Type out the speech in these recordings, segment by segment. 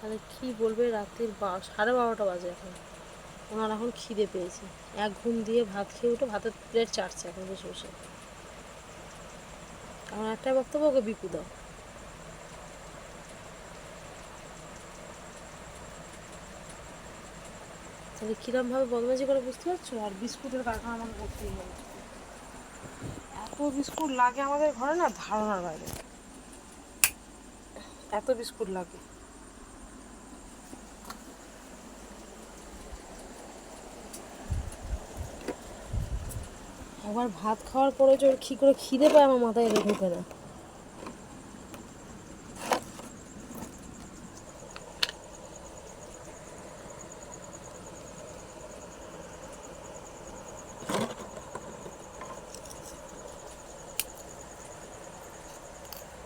তাহলে কি বলবে রাত্রির বা, সাড়ে বারোটা বাজে এখন। ওনার এখন খিদে পেয়েছে। এক ঘুম দিয়ে ভাত খেয়ে উঠে ভাতের প্লেট চাটছে এখন বসে বসে। আমার একটাই বক্তব্য, ওকে বিপু দাও। তাহলে কিরমভাবে বদমাজি করে বুঝতে পারছ? আর বিস্কুটের কারখানা আমাকে করতেই হবে। এত বিস্কুট লাগে আমাদের ঘরে না, ধারণার বাইরে। এত বিস্কুট লাগে। একবার ভাত খাওয়ার পরে যে ওর কী করে খিদে পায় আমার মাথায় এটা ঢোকে না।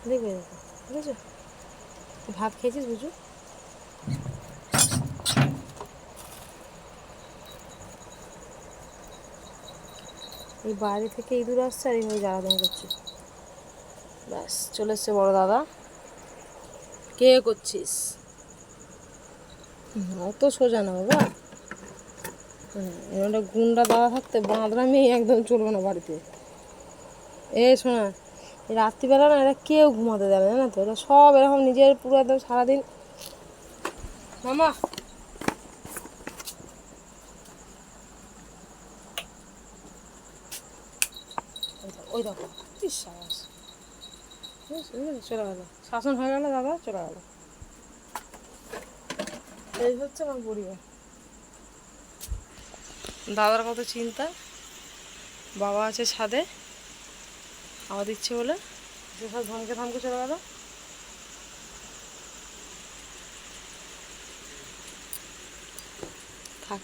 দেখবে। ভাত খেয়েছিস বুঝু? এই বাইরে থেকে ইঁদুর আসছে আর এইভাবে জ্বালাতন করছে। ব্যাস, চলে এসছে বড় দাদা। কে করছিস? অত সোজা না বাবা। এরকম গুন্ডা দাদা থাকতে বাঁধরা মেয়ে একদম চলবে না বাড়িতে। এ, শোনা রাত্রিবেলা না এরা কেউ ঘুমাতে দেবে না তো? এরা সব এরকম নিজের পুরো একদম সারাদিন মামা ওই দেখো, কি সাহস? চলে গেল। শাসন হয়ে গেল দাদা চলে গেল। এই হচ্ছে আমার পরিবার। দাদার কত চিন্তা? বাবা আছে ছাদে। হাওয়া দিচ্ছে বলে। যেসব ধমকে থামকে চলে গেল। থাক।